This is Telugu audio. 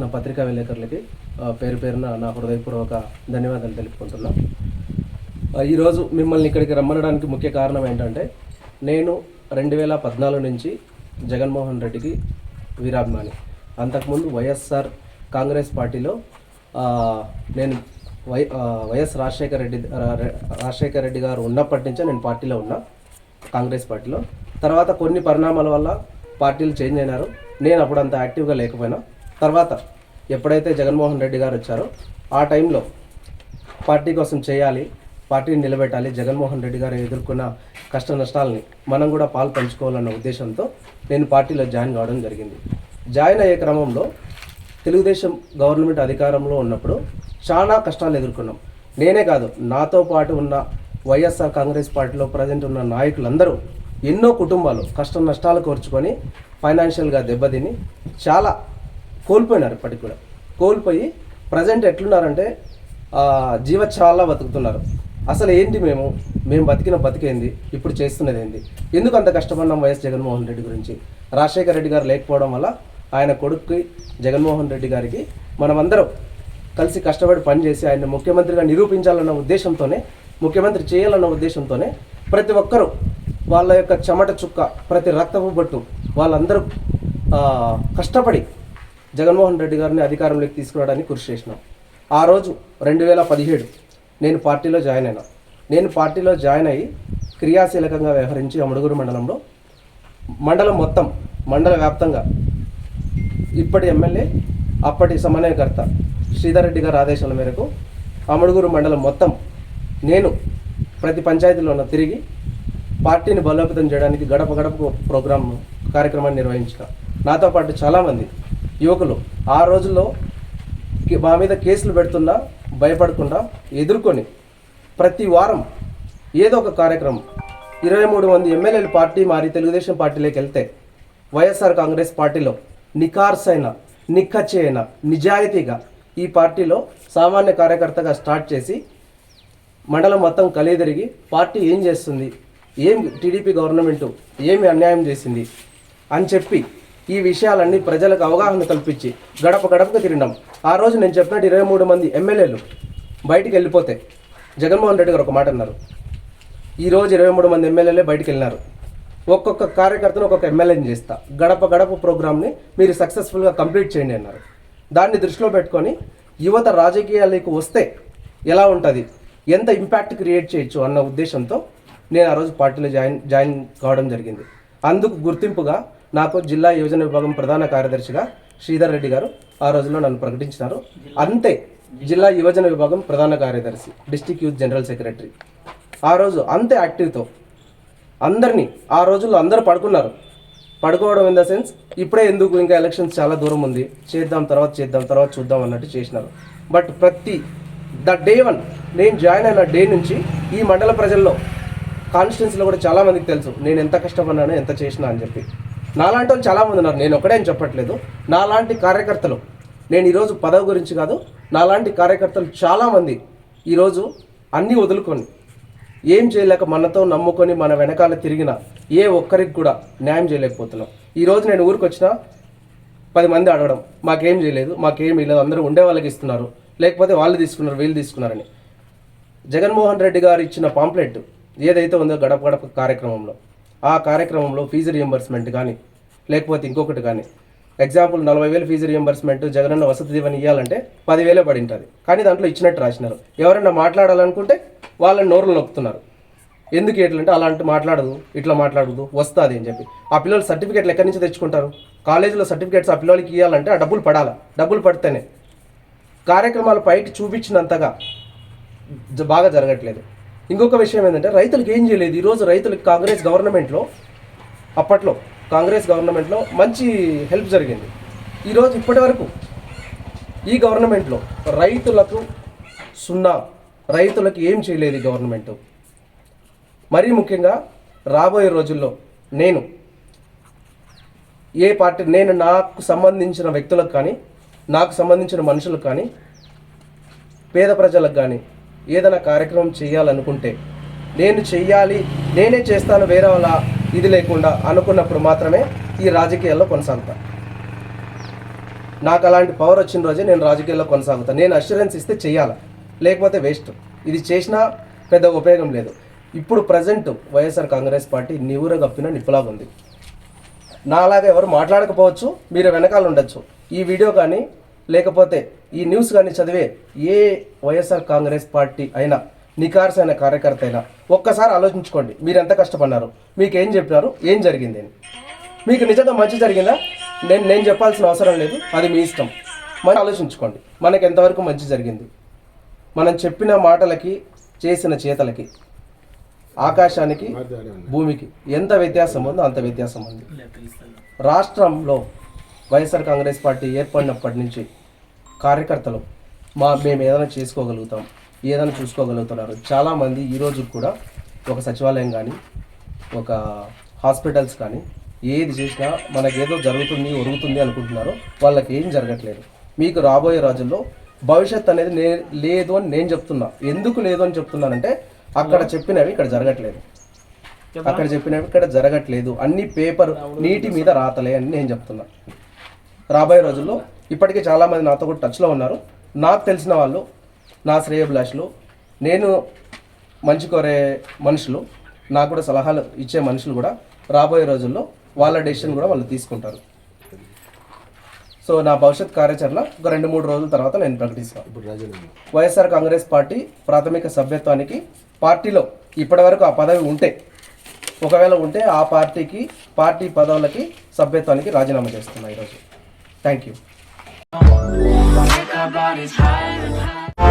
చేసిన పత్రికా విలేకరులకి పేరు పేరున నా హృదయపూర్వక ధన్యవాదాలు తెలుపుకుంటున్నా. ఈరోజు మిమ్మల్ని ఇక్కడికి రమ్మనడానికి ముఖ్య కారణం ఏంటంటే నేను రెండు వేల పద్నాలుగు నుంచి జగన్మోహన్ రెడ్డికి వీరాభిమాని. అంతకుముందు వైఎస్ఆర్ కాంగ్రెస్ పార్టీలో నేను వై వైఎస్ రాజశేఖర రెడ్డి రాజశేఖర రెడ్డి గారు ఉన్నప్పటి నుంచే నేను పార్టీలో ఉన్నా కాంగ్రెస్ పార్టీలో. తర్వాత కొన్ని పరిణామాల వల్ల పార్టీలు చేంజ్ అయినారు. నేను అప్పుడు అంత యాక్టివ్గా లేకపోయినా తర్వాత ఎప్పుడైతే జగన్మోహన్ రెడ్డి గారు వచ్చారో ఆ టైంలో పార్టీ కోసం చేయాలి పార్టీని నిలబెట్టాలి జగన్మోహన్ రెడ్డి గారు ఎదుర్కొన్న కష్ట నష్టాలని మనం కూడా పాలు పంచుకోవాలన్న ఉద్దేశంతో నేను పార్టీలో జాయిన్ కావడం జరిగింది. జాయిన్ అయ్యే క్రమంలో తెలుగుదేశం గవర్నమెంట్ అధికారంలో ఉన్నప్పుడు చాలా కష్టాలు ఎదుర్కొన్నాం. నేనే కాదు నాతో పాటు ఉన్న వైఎస్ఆర్ కాంగ్రెస్ పార్టీలో ప్రజెంట్ ఉన్న నాయకులందరూ ఎన్నో కుటుంబాలు కష్ట నష్టాలు కోర్చుకొని ఫైనాన్షియల్గా దెబ్బతిని చాలా కోల్పోయినారు ఇప్పటికి కూడా. కోల్పోయి ప్రజెంట్ ఎట్లున్నారంటే ఆ, జీవచ్చాలా బతుకుతున్నారు. అసలు ఏంటి మేము? మేము బతికిన బతికేంది? ఇప్పుడు చేస్తున్నది ఏంది ఎందుకు అంత కష్టపడినాం వైఎస్ జగన్మోహన్ రెడ్డి గురించి? రాజశేఖర రెడ్డి గారు లేకపోవడం వల్ల ఆయన కొడుక్కి జగన్మోహన్ రెడ్డి గారికి మనమందరం కలిసి కష్టపడి పనిచేసి ఆయన ముఖ్యమంత్రిగా నిరూపించాలన్న ఉద్దేశంతోనే ముఖ్యమంత్రి చేయాలన్న ఉద్దేశంతోనే ప్రతి ఒక్కరూ వాళ్ళ యొక్క చెమట చుక్క ప్రతి రక్తపు బొట్టు వాళ్ళందరూ కష్టపడి జగన్మోహన్ రెడ్డి గారిని అధికారంలోకి తీసుకురావడానికి కృషి చేసినాం. ఆ రోజు రెండు వేల పదిహేడు నేను పార్టీలో జాయిన్ అయినా. నేను పార్టీలో జాయిన్ అయ్యి క్రియాశీలకంగా వ్యవహరించి అమడుగురు మండలంలో మండలం మొత్తం మండల వ్యాప్తంగా ఇప్పటి ఎమ్మెల్యే అప్పటి సమన్వయకర్త శ్రీధర్ రెడ్డి గారి ఆదేశాల మేరకు అమడుగురు మండలం మొత్తం నేను ప్రతి పంచాయతీలోన తిరిగి పార్టీని బలోపేతం చేయడానికి గడప గడప ప్రోగ్రాం కార్యక్రమాన్ని నిర్వహించిన. నాతో పాటు చాలామంది యువకులు ఆ రోజుల్లో మా మీద కేసులు పెడుతున్నా భయపడకుండా ఎదుర్కొని ప్రతి వారం ఏదో ఒక కార్యక్రమం. ఇరవై మూడు మంది ఎమ్మెల్యేలు పార్టీ మారి తెలుగుదేశం పార్టీలోకి వెళ్తే వైఎస్ఆర్ కాంగ్రెస్ పార్టీలో నిఖార్సైన నిక్కచ్చి అయిన నిజాయితీగా ఈ పార్టీలో సామాన్య కార్యకర్తగా స్టార్ట్ చేసి మండలం మొత్తం కలిదిరిగి పార్టీ ఏం చేస్తుంది? ఏం టీడీపీ గవర్నమెంటు ఏమి అన్యాయం చేసింది? అని చెప్పి ఈ విషయాలన్నీ ప్రజలకు అవగాహన కల్పించి గడప గడపకు తిరిగినాం. ఆ రోజు నేను చెప్పినట్టు ఇరవై మూడు మంది ఎమ్మెల్యేలు బయటికి వెళ్ళిపోతే జగన్మోహన్ రెడ్డి గారు ఒక మాట అన్నారు. ఈరోజు ఇరవై మూడు మంది ఎమ్మెల్యేలే బయటికి వెళ్ళినారు. ఒక్కొక్క కార్యకర్తను ఒక్కొక్క ఎమ్మెల్యేని చేస్తా. గడప గడప ప్రోగ్రామ్ని మీరు సక్సెస్ఫుల్గా కంప్లీట్ చేయండి అన్నారు. దాన్ని దృష్టిలో పెట్టుకొని యువత రాజకీయాలకు వస్తే ఎలా ఉంటుంది? ఎంత ఇంపాక్ట్ క్రియేట్ చేయొచ్చు అన్న ఉద్దేశంతో నేను ఆ రోజు పార్టీలో జాయిన్ జాయిన్ కావడం జరిగింది. అందుకు గుర్తింపుగా నాకు జిల్లా యువజన విభాగం ప్రధాన కార్యదర్శిగా శ్రీధర్ రెడ్డి గారు ఆ రోజుల్లో నన్ను ప్రకటించినారు. అంతే జిల్లా యువజన విభాగం ప్రధాన కార్యదర్శి డిస్టిక్ యూత్ జనరల్ సెక్రటరీ. ఆ రోజు అంతే యాక్టివ్తో. అందరినీ ఆ రోజుల్లో అందరూ పడుకున్నారు. పడుకోవడం ఇన్ ద సెన్స్ ఇప్పుడే ఎందుకు ఇంకా ఎలక్షన్స్ చాలా దూరం ఉంది. చేద్దాం తర్వాత చేద్దాం తర్వాత చూద్దాం అన్నట్టు చేసినారు. బట్ ప్రతి ద డే వన్ నేను జాయిన్ అయిన డే నుంచి ఈ మండల ప్రజల్లో కాన్స్టిట్యున్సీలో కూడా చాలామందికి తెలుసు నేను ఎంత కష్టపడినానో ఎంత చేసినా అని చెప్పి. నాలాంటి వాళ్ళు చాలామంది ఉన్నారు. నేను ఒకటే అని చెప్పట్లేదు. నాలాంటి కార్యకర్తలు నేను ఈరోజు పదవి గురించి కాదు నాలాంటి కార్యకర్తలు చాలామంది ఈరోజు అన్నీ వదులుకొని ఏం చేయలేక మనతో నమ్ముకొని మన వెనకాల తిరిగిన ఏ ఒక్కరికి కూడా న్యాయం చేయలేకపోతున్నాం. ఈరోజు నేను ఊరికి వచ్చిన పది మంది అడగడం మాకేం చేయలేదు మాకేం లేదు అందరూ ఉండే వాళ్ళకి ఇస్తున్నారు. లేకపోతే వాళ్ళు తీసుకున్నారు వీళ్ళు తీసుకున్నారని. జగన్మోహన్ రెడ్డి గారు ఇచ్చిన పాంప్లెట్ ఏదైతే ఉందో గడప గడప కార్యక్రమంలో. ఆ కార్యక్రమంలో ఫీజు రియంబర్స్మెంట్ కానీ లేకపోతే ఇంకొకటి కానీ ఎగ్జాంపుల్ నలభై వేలు ఫీజు రియంబర్స్మెంట్ జగనన్న వసతి దీవెన ఇవ్వాలంటే పదివేలే పడి ఉంటుంది కానీ దాంట్లో ఇచ్చినట్టు రాసినారు. ఎవరైనా మాట్లాడాలనుకుంటే వాళ్ళని నోరులు నొక్కుతున్నారు. ఎందుకు ఎట్లంటే అలాంటి మాట్లాడదు ఇట్లా మాట్లాడదు వస్తుంది అని చెప్పి. ఆ పిల్లలు సర్టిఫికేట్లు ఎక్కడి నుంచి తెచ్చుకుంటారు? కాలేజీలో సర్టిఫికేట్స్ ఆ పిల్లలకి ఇవ్వాలంటే ఆ డబ్బులు పడాలా? డబ్బులు పడితేనే. కార్యక్రమాలు పైకి చూపించినంతగా బాగా జరగట్లేదు. ఇంకొక విషయం ఏంటంటే రైతులకు ఏం చేయలేదు. ఈరోజు రైతులకు కాంగ్రెస్ గవర్నమెంట్లో అప్పట్లో కాంగ్రెస్ గవర్నమెంట్లో మంచి హెల్ప్ జరిగింది. ఈరోజు ఇప్పటి వరకు ఈ గవర్నమెంట్లో రైతులకు సున్నా రైతులకు ఏం చేయలేదు ఈ గవర్నమెంట్. మరీ ముఖ్యంగా రాబోయే రోజుల్లో నేను ఏ పార్టీ నేను నాకు సంబంధించిన వ్యక్తులకు కానీ నాకు సంబంధించిన మనుషులకు కానీ పేద ప్రజలకు కానీ ఏదైనా కార్యక్రమం చేయాలనుకుంటే నేను చెయ్యాలి నేనే చేస్తాను వేరే వాళ్ళ ఇది లేకుండా అనుకున్నప్పుడు మాత్రమే ఈ రాజకీయాల్లో కొనసాగుతా. నాకు అలాంటి పవర్ వచ్చిన రోజే నేను రాజకీయాల్లో కొనసాగుతాను నేను అష్యూరెన్స్ ఇస్తే చేయాలి లేకపోతే వేస్ట్ ఇది చేసినా పెద్ద ఉపయోగం లేదు. ఇప్పుడు ప్రజెంట్ వైఎస్ఆర్ కాంగ్రెస్ పార్టీ నివుర గప్పిన నిప్పులాగా ఉంది. నాలాగా ఎవరు మాట్లాడకపోవచ్చు మీరు వెనకాల ఉండొచ్చు. ఈ వీడియో కానీ లేకపోతే ఈ న్యూస్ కానీ చదివే ఏ వైఎస్ఆర్ కాంగ్రెస్ పార్టీ అయినా నికార్స్ అయిన కార్యకర్త అయినా ఒక్కసారి ఆలోచించుకోండి. మీరు ఎంత కష్టపడినారు మీకు ఏం చెప్పినారు? ఏం జరిగింది అని మీకు నిజంగా మంచి జరిగిందా? నేను నేను చెప్పాల్సిన అవసరం లేదు. అది మీ ఇష్టం. మరి ఆలోచించుకోండి. మనకి ఎంతవరకు మంచి జరిగింది? మనం చెప్పిన మాటలకి చేసిన చేతలకి ఆకాశానికి భూమికి ఎంత వ్యత్యాసం ఉందో అంత వ్యత్యాసం ఉంది. రాష్ట్రంలో వైఎస్ఆర్ కాంగ్రెస్ పార్టీ ఏర్పడినప్పటి నుంచి కార్యకర్తలు మా మేము ఏదైనా చేసుకోగలుగుతాం ఏదైనా చూసుకోగలుగుతున్నారు. చాలామంది ఈ రోజు కూడా ఒక సచివాలయం కానీ ఒక హాస్పిటల్స్ కానీ ఏది చేసినా మనకేదో జరుగుతుంది ఒరుగుతుంది అనుకుంటున్నారో వాళ్ళకి ఏం జరగట్లేదు. మీకు రాబోయే రోజుల్లో భవిష్యత్ అనేది నే లేదు అని నేను చెప్తున్నా. ఎందుకు లేదు అని చెప్తున్నానంటే అక్కడ చెప్పినవి ఇక్కడ జరగట్లేదు. అక్కడ చెప్పినవి ఇక్కడ జరగట్లేదు. అన్ని పేపర్ నీటి మీద రాతలే అని నేను చెప్తున్నా. రాబోయే రోజుల్లో ఇప్పటికే చాలామంది నాతో కూడా టచ్లో ఉన్నారు. నాకు తెలిసిన వాళ్ళు నా శ్రేయభిలాషులు నేను మంచి కోరే మనుషులు నాకు కూడా సలహాలు ఇచ్చే మనుషులు కూడా రాబోయే రోజుల్లో వాళ్ళ డెసిషన్ కూడా వాళ్ళు తీసుకుంటారు. సో నా భవిష్యత్ కార్యాచరణ ఒక రెండు మూడు రోజుల తర్వాత నేను ప్రకటిస్తాను. వైఎస్ఆర్ కాంగ్రెస్ పార్టీ ప్రాథమిక సభ్యత్వానికి పార్టీలో ఇప్పటివరకు ఆ పదవి ఉంటే ఒకవేళ ఉంటే ఆ పార్టీకి పార్టీ పదవులకి సభ్యత్వానికి రాజీనామా చేస్తున్నా ఈరోజు. Thank you Take our bodies higher and higher